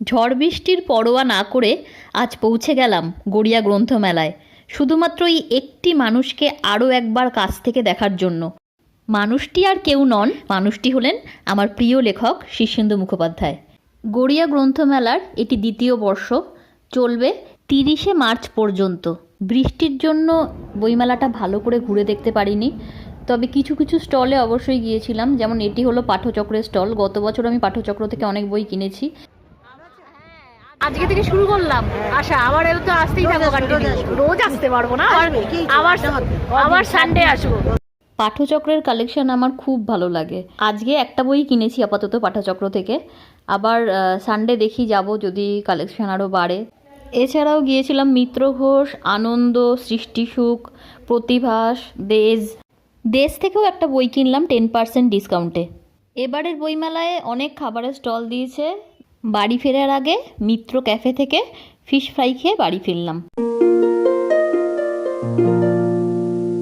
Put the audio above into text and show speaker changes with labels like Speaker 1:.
Speaker 1: ঝড় বৃষ্টির পরোয়া না করে আজ পৌঁছে গেলাম গড়িয়া গ্রন্থমেলায়, শুধুমাত্র এই একটি মানুষকে আরও একবার কাছ থেকে দেখার জন্য। মানুষটি আর কেউ নন, মানুষটি হলেন আমার প্রিয় লেখক শীর্ষেন্দু মুখোপাধ্যায়। গড়িয়া গ্রন্থমেলার এটি দ্বিতীয় বর্ষ, চলবে তিরিশে মার্চ পর্যন্ত। বৃষ্টির জন্য বইমেলাটা ভালো করে ঘুরে দেখতে পারিনি, তবে কিছু কিছু স্টলে অবশ্যই গিয়েছিলাম। যেমন এটি হলো পাঠচক্রের স্টল, গত বছর আমি পাঠচক্র থেকে অনেক বই কিনেছি।
Speaker 2: আজকে থেকে শুরু করলাম। আশা আবার এর তো আসতেই থাকব রোজ আসতে পারব না আবার আবার আবার সানডে আসব।
Speaker 1: পাঠচক্রের কালেকশন আমার খুব ভালো লাগে। আজকে একটা বই কিনেছি আপাতত পাঠচক্র থেকে। আবার সানডে দেখি যাব যদি কালেকশন আরও বাড়ে। এছাড়াও গিয়েছিলাম মিত্র ঘোষ আনন্দ সৃষ্টিসুখ প্রতিভাস দেশ। দেশ থেকেও একটা বই কিনলাম টেন পার্সেন্ট ডিসকাউন্টে এবারের বইমেলায় অনেক খাবারের স্টল দিয়েছে। বাড়ি ফেরার আগে মিত্র ক্যাফে থেকে ফিশ ফ্রাই খেয়ে বাড়ি ফিরলাম।